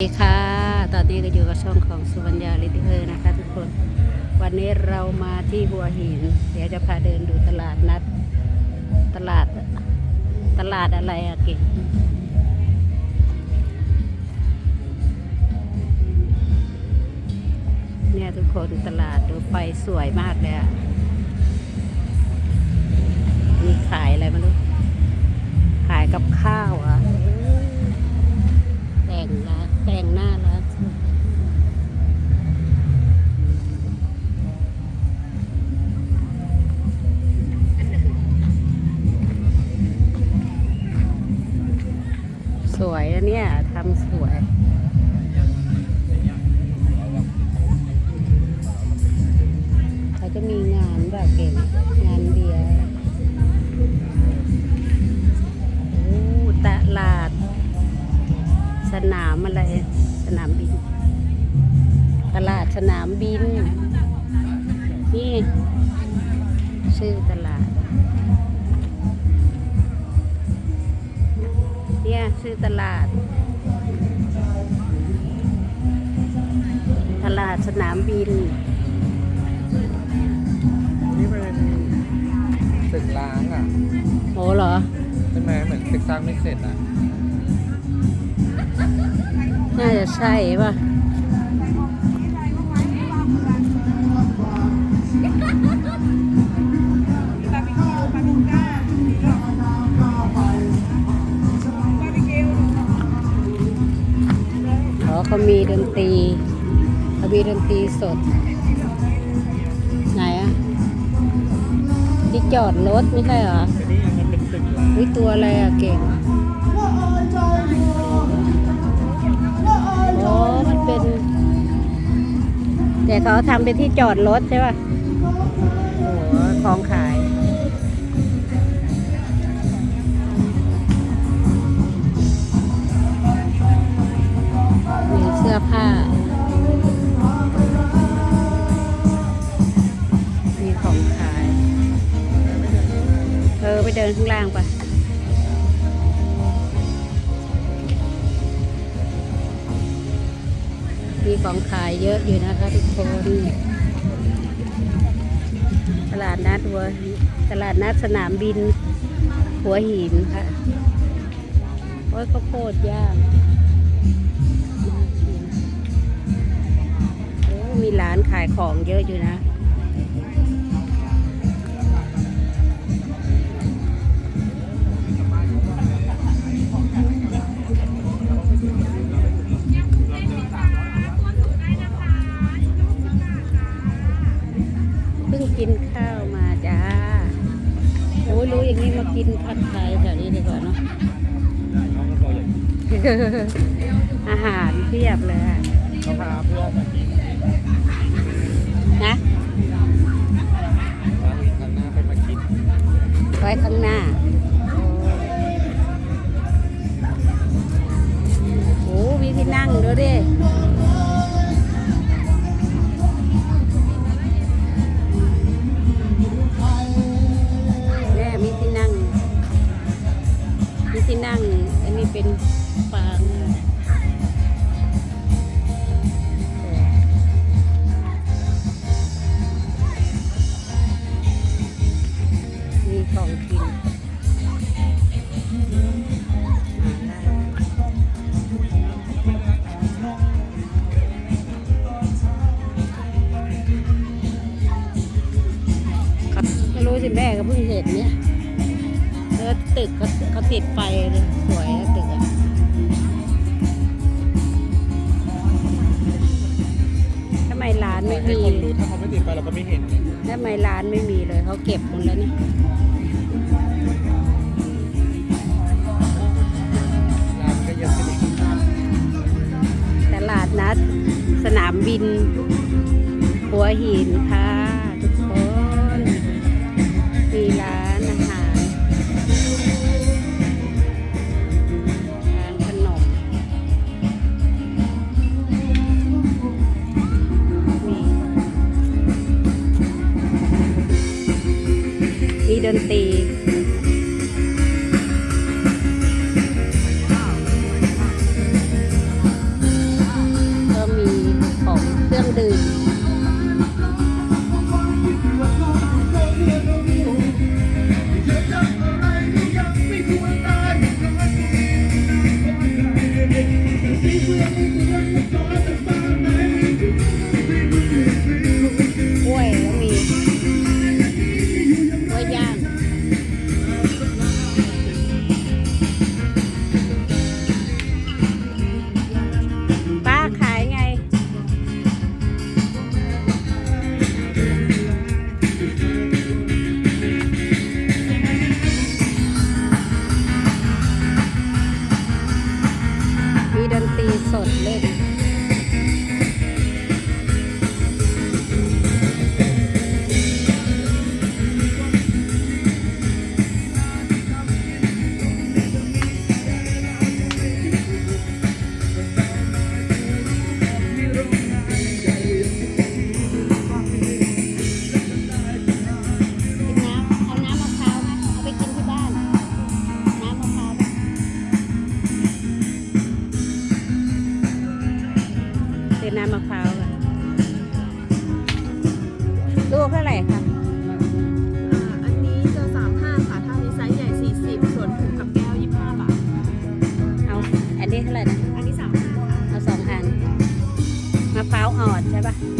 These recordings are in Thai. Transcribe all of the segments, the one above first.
สวัสดีค่ะ ตอนนี้ก็อยู่กับช่องของสุวรรณยาลิทิเออร์นะคะทุกคน วันนี้เรามาที่หัวหิน เดี๋ยวจะพาเดินดูตลาดนัด ตลาด ตลาดอะไรอะเก่งเนี่ยทุกคนตลาดดูไฟสวยมากเลยอะมีขายอะไรม่รู้ขายกับข้าวอะแต่งร้าน แต่งหน้าร้านสวยนะเนี่ยทำสวยเขาจะมีงานแบบเก่งงานเบียร์โอ้ตลาด สนามอะไร สนามบิน ตลาดสนามบิน นี่ชื่อตลาด เนี่ยชื่อตลาด ตลาดสนามบิน นี่เป็นตึกล้างอะโอ้เหรอ ใช่ไหมเหมือนตึกสร้างไม่เสร็จอะ น่าจะใช่ป่ะอ๋อเขามีดนตรีเขามีดนตรีสด ไหนอะที่จอดรถไม่ใช่เหรอแต่นี่มันเป็นตึกล้างวิตัวอะไรอะเก่ง เป็น แต่เขาทำเป็นที่จอดรถใช่ป่ะโอ้โหของขายมีเสื้อผ้า มีของขาย เออ ไปเดินข้างล่างไป ของขายเยอะอยู่นะคะทุกคน ตลาดนัดหัวตลาดนัดสนามบิน หัวหินค่ะ โอ้ยข้าวโพดย่างมีร้านขายของเยอะอยู่นะ กินข้าวมาจ้าโอ้ยรู้อย่างนี้มากินผัดไทยแถวนี้ดีกว่าเนาะอาหารเพียบเลยอะเขาพาเพื่อนมากินนะแล้วอีกครั้งหน้าไปมากินไว้ข้างหน้า นั่ง อันนี้เป็นฟางมีของกินไม่รู้สิแม่ก็เพิ่งเห็นเนี่ย แล้วตึกเขาเขาติดไฟเลยสวยนะตึกอะทำไมร้านไม่ให้มีคนรู้ถ้าเขาไม่ติดไปเราก็ไม่เห็นเนี่ยทำไมร้านไม่มีเลยเขาเก็บหมดแล้วเนี่ยร้านก็เยอะขึ้นอีกตลาดนัด สนามบิน หัวหินค่ะ ตี อ่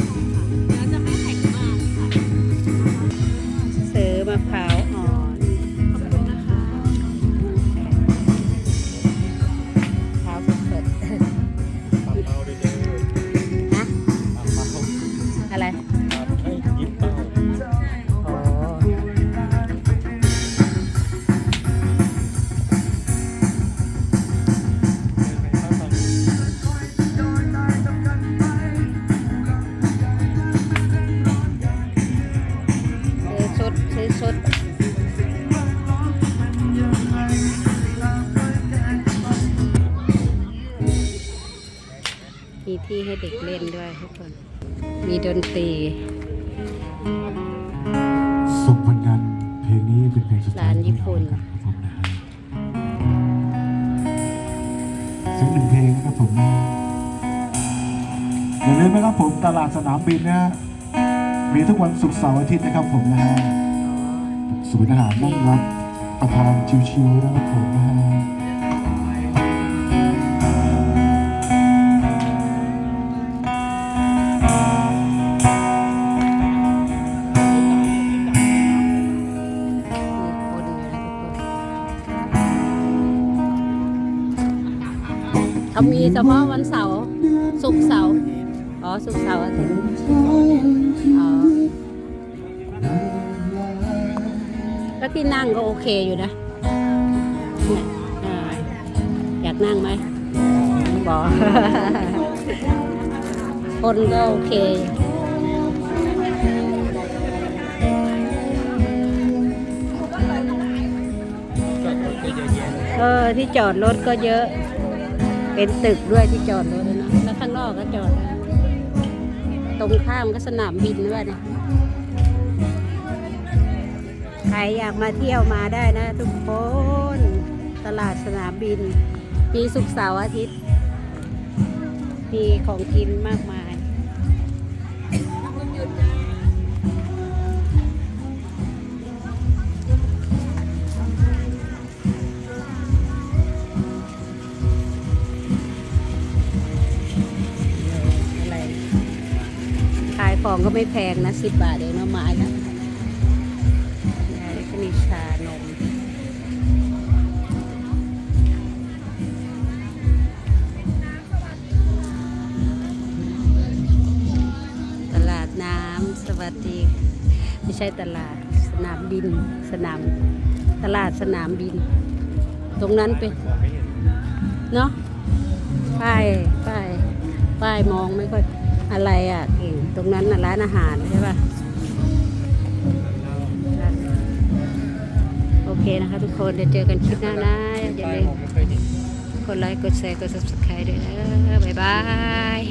ที่ให้เด็กเล่นด้วยทุกคน มีดนตรีสุขวันกันเพลงนี้เป็นเพลงสุดท้ายร้านญี่ปุ่นครับผมนะฮะเสียงหนึ่งเพลงนะครับผมนะอย่าลืมนะครับผมตลาดสนามบินนะฮะมีทุกวันศุกร์เสาร์อาทิตย์นะครับผมนะฮะศูนย์อาหารนั่งรับประทานชิวๆนะครับผมนะฮะ เขามีเฉพาะวันเสาร์ศุกร์เสาร์อ๋อศุกร์เสาร์อาทิตย์อ๋อแล้วที่นั่งก็โอเคอยู่นะเนี่ยอยากนั่งไหมบอกคนก็โอเคเออที่จอดรถก็เยอะ เป็นตึกด้วยที่จอดรถนะแล้วข้างนอกก็จอด ตรงข้ามก็สนามบินด้วยนะใครอยากมาเที่ยวมาได้นะ ทุกคน ตลาดสนามบิน มีสุกร์เสาร์อาทิตย์ มีของกินมากมาย องก็ไม่แพงนะสิบบาทเองเนาะไม้นะแล้วก็มีชานมตลาดน้ำสวัสดี ไม่ใช่ตลาดสนามบินสนามตลาดสนามบิน ตรงนั้นเป็นมองไม่เห็นเนาะป้ายป้ายป้ายมองไม่ค่อย อะไรอะเก่งตรงนั้นน่ะร้านอาหารใช่ป่ะโอเคนะคะ ทุกคนเดี๋ยวเจอกันคลิปหน้านะอย่าลืมกดไลค์กดแชร์กด subscribe ด้วยนะบ๊ายบาย